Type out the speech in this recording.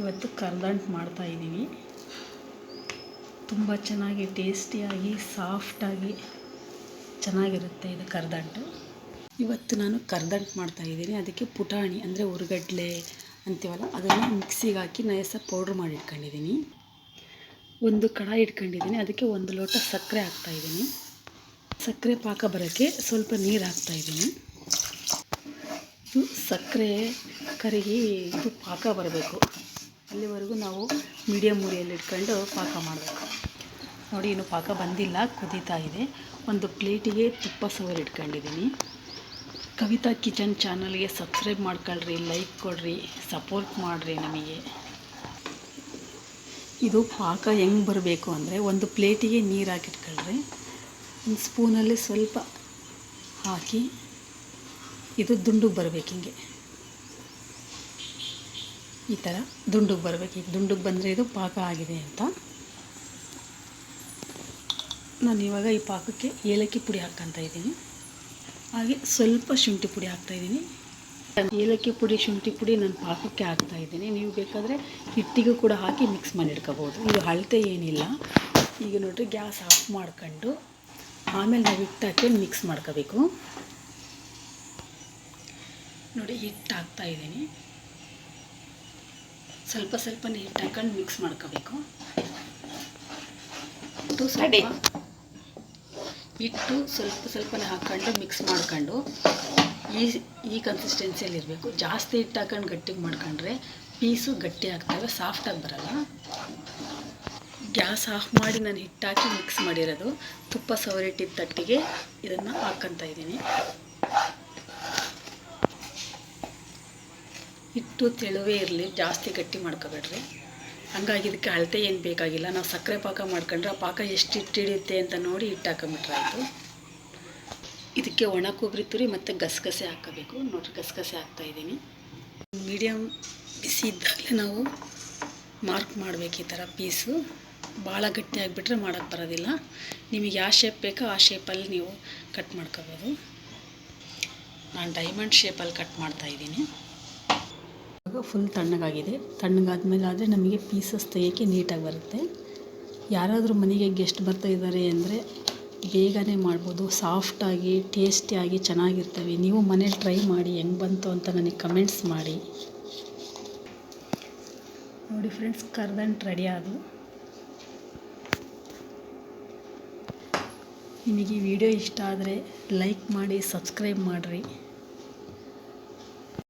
ಇವತ್ತು ಕರ್ದಂಟು ಮಾಡ್ತಾಯಿದ್ದೀವಿ ತುಂಬ ಚೆನ್ನಾಗಿ ಟೇಸ್ಟಿಯಾಗಿ, ಸಾಫ್ಟಾಗಿ ಚೆನ್ನಾಗಿರುತ್ತೆ ಇದು ಕರ್ದಂಟು. ಇವತ್ತು ನಾನು ಕರ್ದಂಟು ಮಾಡ್ತಾಯಿದ್ದೀನಿ ಅದಕ್ಕೆ ಪುಟಾಣಿ, ಅಂದರೆ ಉರ್ಗಡ್ಲೆ ಅಂತೀವಲ್ಲ, ಅದನ್ನು ಮಿಕ್ಸಿಗೆ ಹಾಕಿ ನಯಸ ಪೌಡ್ರ್ ಮಾಡಿ ಇಟ್ಕೊಂಡಿದ್ದೀನಿ. ಒಂದು ಕಡಾಯಿ ಇಟ್ಕೊಂಡಿದ್ದೀನಿ. ಅದಕ್ಕೆ ಒಂದು ಲೋಟ ಸಕ್ಕರೆ ಹಾಕ್ತಾಯಿದ್ದೀನಿ ಸಕ್ಕರೆ ಪಾಕ ಬರೋಕ್ಕೆ ಸ್ವಲ್ಪ ನೀರು ಹಾಕ್ತಾಯಿದ್ದೀನಿ ಇದು ಸಕ್ಕರೆ, ಕರಗಿ, ಇದು ಪಾಕ ಬರಬೇಕು. ಅಲ್ಲಿವರೆಗೂ ನಾವು ಮೀಡಿಯಮ್ ಉರಿಯಲ್ಲಿ ಇಟ್ಕೊಂಡು ಪಾಕ ಮಾಡಬೇಕು. ನೋಡಿ, ಇನ್ನು ಪಾಕ ಬಂದಿಲ್ಲ, ಕುದೀತಾ ಇದೆ. ಒಂದು ಪ್ಲೇಟಿಗೆ ತುಪ್ಪ ಸವರ್ ಇಟ್ಕೊಂಡಿದ್ದೀನಿ. ಕವಿತಾ ಕಿಚನ್ ಚಾನಲ್ಗೆ ಸಬ್ಸ್ಕ್ರೈಬ್ ಮಾಡ್ಕೊಳ್ರಿ, ಲೈಕ್ ಕೊಡ್ರಿ, ಸಪೋರ್ಟ್ ಮಾಡಿರಿ ನಮಗೆ. ಇದು ಪಾಕ ಹೆಂಗೆ ಬರಬೇಕು ಅಂದರೆ ಒಂದು ಪ್ಲೇಟಿಗೆ ನೀರು ಹಾಕಿಟ್ಕೊಳ್ರಿ. ಒಂದು ಸ್ಪೂನಲ್ಲಿ ಸ್ವಲ್ಪ ಹಾಕಿ ಇದು ದುಂಡು ಬರಬೇಕು ಹಿಂಗೆ. ಈ ಥರ ದುಂಡುಗೆ ಬರಬೇಕು. ಈಗ ದುಂಡುಗೆ ಬಂದರೆ ಇದು ಪಾಕ ಆಗಿದೆ ಅಂತ. ನಾನು ಇವಾಗ ಈ ಪಾಕಕ್ಕೆ ಏಲಕ್ಕಿ ಪುಡಿ ಹಾಕ್ಕೊತಾ ಇದ್ದೀನಿ. ಹಾಗೆ ಸ್ವಲ್ಪ ಶುಂಠಿ ಪುಡಿ ಹಾಕ್ತಾಯಿದ್ದೀನಿ ಏಲಕ್ಕಿ ಪುಡಿ, ಶುಂಠಿ ಪುಡಿ ನಾನು ಪಾಕಕ್ಕೆ ಹಾಕ್ತಾಯಿದ್ದೀನಿ ನೀವು ಬೇಕಾದರೆ ಹಿಟ್ಟಿಗೂ ಕೂಡ ಹಾಕಿ ಮಿಕ್ಸ್ ಮಾಡಿ ಇಟ್ಕೋಬೋದು. ಇದು ಅಳತೆ ಏನಿಲ್ಲ. ಈಗ ನೋಡಿರಿ ಗ್ಯಾಸ್ ಆಫ್ ಮಾಡ್ಕೊಂಡು ಆಮೇಲೆ ನಾವು ಹಿಟ್ಟು ಹಾಕಿ ಮಿಕ್ಸ್ ಮಾಡ್ಕೋಬೇಕು. ನೋಡಿ ಹಿಟ್ಟು ಹಾಕ್ತಾಯಿದ್ದೀನಿ ಸ್ವಲ್ಪ ಸ್ವಲ್ಪ ನೀರು ಹಾಕೊಂಡು ಮಿಕ್ಸ್ ಮಾಡ್ಕೋಬೇಕು. ಇಟ್ಟು ಸ್ವಲ್ಪ ಹಿಟ್ಟು ಸ್ವಲ್ಪ ಸ್ವಲ್ಪನೇ ಹಾಕ್ಕೊಂಡು ಮಿಕ್ಸ್ ಮಾಡ್ಕೊಂಡು ಈ ಈ ಕನ್ಸಿಸ್ಟೆನ್ಸಿಯಲ್ಲಿ ಇರಬೇಕು. ಜಾಸ್ತಿ ಹಿಟ್ಟು ಹಾಕೊಂಡು ಗಟ್ಟಿಗೆ ಮಾಡ್ಕೊಂಡ್ರೆ ಪೀಸು ಗಟ್ಟಿ ಆಗ್ತವೆ ಸಾಫ್ಟಾಗಿ ಬರಲ್ಲ. ಗ್ಯಾಸ್ ಆಫ್ ಮಾಡಿ ನಾನು ಹಿಟ್ಟಾಕಿ ಮಿಕ್ಸ್ ಮಾಡಿರೋದು ತುಪ್ಪ ಸವರಿಟ್ಟಿದ್ದ ತಟ್ಟಿಗೆ ಇದನ್ನು ಹಾಕ್ಕೊತ ಇದ್ದೀನಿ. ಹಿಟ್ಟು ತೆಳುವೇ ಇರಲಿ, ಜಾಸ್ತಿ ಗಟ್ಟಿ ಮಾಡ್ಕೋಬೇಡ್ರಿ. ಹಂಗಾಗಿ ಇದಕ್ಕೆ ಅಳತೆ ಏನು ಬೇಕಾಗಿಲ್ಲ. ನಾವು ಸಕ್ಕರೆ ಪಾಕ ಮಾಡ್ಕೊಂಡ್ರೆ ಆ ಪಾಕ ಎಷ್ಟು ಹಿಟ್ಟು ಹಿಡಿಯುತ್ತೆ ಅಂತ ನೋಡಿ ಹಿಟ್ಟು ಹಾಕೊಂಬಿಟ್ರೆ ಆಯಿತು. ಇದಕ್ಕೆ ಒಣ ಕೊಬ್ಬರಿ ತುರಿ ಮತ್ತು ಗಸಗಸೆ ಹಾಕಬೇಕು. ನೋಡಿರಿ ಗಸಗಸೆ ಹಾಕ್ತಾಯಿದ್ದೀನಿ ಮೀಡಿಯಮ್ ಬಿಸಿ ಇದ್ದಾಗಲೇ ನಾವು ಮಾರ್ಕ್ ಮಾಡಬೇಕು ಈ ಥರ ಪೀಸು. ಭಾಳ ಗಟ್ಟಿ ಆಗಿಬಿಟ್ರೆ ಮಾಡೋಕ್ಕೆ ಬರೋದಿಲ್ಲ. ನಿಮಗೆ ಯಾವ ಶೇಪ್ ಬೇಕೋ ಆ ಶೇಪಲ್ಲಿ ನೀವು ಕಟ್ ಮಾಡ್ಕೋಬೋದು. ನಾನು ಡೈಮಂಡ್ ಶೇಪಲ್ಲಿ ಕಟ್ ಮಾಡ್ತಾಯಿದ್ದೀನಿ ಇವಾಗ ಫುಲ್ ತಣ್ಣಗಾಗಿದೆ. ತಣ್ಣಗಾದ್ಮೇಲೆ ಆದರೆ ನಮಗೆ ಪೀಸಸ್ ತೆಗೆಯೋಕ್ಕೆ ನೀಟಾಗಿ ಬರುತ್ತೆ. ಯಾರಾದರೂ ಮನೆಗೆ ಗೆಸ್ಟ್ ಬರ್ತಾ ಇದ್ದಾರೆ ಅಂದರೆ ಬೇಗನೆ ಮಾಡ್ಬೋದು. ಸಾಫ್ಟಾಗಿ ಟೇಸ್ಟಿಯಾಗಿ ಚೆನ್ನಾಗಿರ್ತವೆ. ನೀವು ಮನೇಲಿ ಟ್ರೈ ಮಾಡಿ ಹೆಂಗೆ ಬಂತು ಅಂತ ನನಗೆ ಕಮೆಂಟ್ಸ್ ಮಾಡಿ. ನೋಡಿ ಫ್ರೆಂಡ್ಸ್ ಕರ್ದಂಟು ರೆಡಿ ಅದು. ನಿಮಗೆ ಈ ವಿಡಿಯೋ ಇಷ್ಟ ಆದರೆ ಲೈಕ್ ಮಾಡಿ ಸಬ್ಸ್ಕ್ರೈಬ್ ಮಾಡಿರಿ.